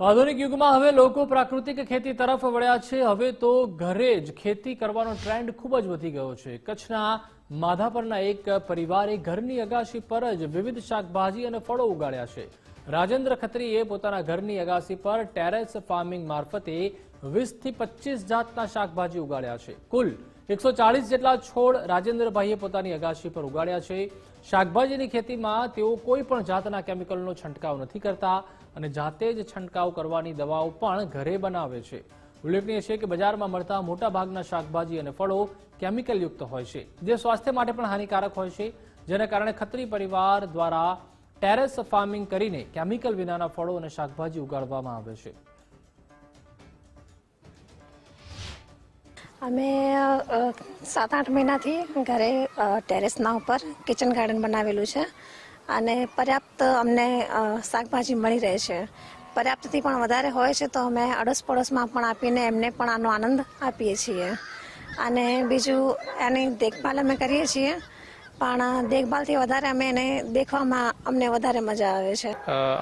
તો આધુનિક યુગમાં હવે લોકો પ્રાકૃતિક ખેતી તરફ વળ્યા છે. હવે તો ઘરે જ ખેતી કરવાનો ટ્રેન્ડ ખૂબ જ વધી ગયો છે. કચ્છના માધાપરના એક પરિવારે ઘરની અગાશી પર જ વિવિધ શાકભાજી અને ફળો ઉગાડ્યા છે. રાજેન્દ્ર ખત્રીએ પોતાના ઘરની અગાશી પર ટેરેસ ફાર્મિંગ મારફતે વીસથી પચીસ જાતના શાકભાજી ઉગાડ્યા છે. કુલ એકસો ચાલીસ જેટલા છોડ રાજેન્દ્રભાઈએ પોતાની અગાશી પર ઉગાડ્યા છે. શાકભાજીની ખેતીમાં તેઓ કોઈ પણ જાતના કેમિકલનો છંટકાવ નથી કરતા અને જાતે જ છંટકાવ કરવાની દવાઓ પણ ઘરે બનાવે છે. ઉલ્લેખનીય છે કે બજારમાં મળતા મોટા ભાગના શાકભાજી અને ફળો કેમિકલયુક્ત હોય છે, જે સ્વાસ્થ્ય માટે પણ હાનિકારક હોય છે. જેના કારણે ખત્રી પરિવાર દ્વારા ટેરેસ ફાર્મિંગ કરીને કેમિકલ વિનાના ફળો અને શાકભાજી ઉગાડવામાં આવે છે. અમે સાત આઠ મહિનાથી ઘરે ટેરેસના ઉપર કિચન ગાર્ડન બનાવેલું છે. અને પર્યાપ્ત અમને શાકભાજી મળી રહે છે. પર્યાપ્તથી પણ વધારે હોય છે તો અમે અડોસ પડોશમાં પણ આપીને એમને પણ આનો આનંદ આપીએ છીએ. અને બીજું, એની દેખભાલ અમે કરીએ છીએ. પણ દેખભાલથી વધારે અમે એને દેખવામાં અમને વધારે મજા આવે છે.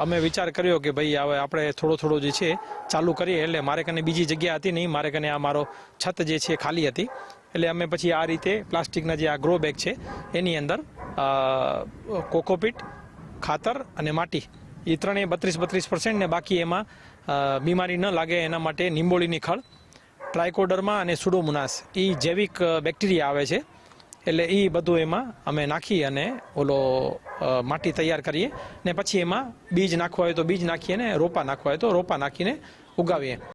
અમે વિચાર કર્યો કે ભાઈ હવે આપણે થોડો થોડો જે છે, ચાલુ કરીએ. એટલે મારે કને બીજી જગ્યા હતી નહીં. મારે કને આ મારો છત જે છે ખાલી હતી. એટલે અમે પછી આ રીતે પ્લાસ્ટિકના જે આ ગ્રો બેગ છે, એની અંદર કોકોપીટ, ખાતર અને માટી, એ ત્રણેય બત્રીસ બત્રીસ પર્સન્ટ ને બાકી એમાં બીમારી ન લાગે એના માટે નિંબોળીની ખળ, ટ્રાયકોડરમાં અને સુડોમુનાસ એ જૈવિક બેક્ટેરિયા આવે છે. એટલે એ બધું એમાં અમે નાખી અને ઓલો માટી તૈયાર કરીએ. ને પછી એમાં બીજ નાખવા હોય તો બીજ નાખીએ ને રોપા નાખવા હોય તો રોપા નાખીને ઉગાવીએ.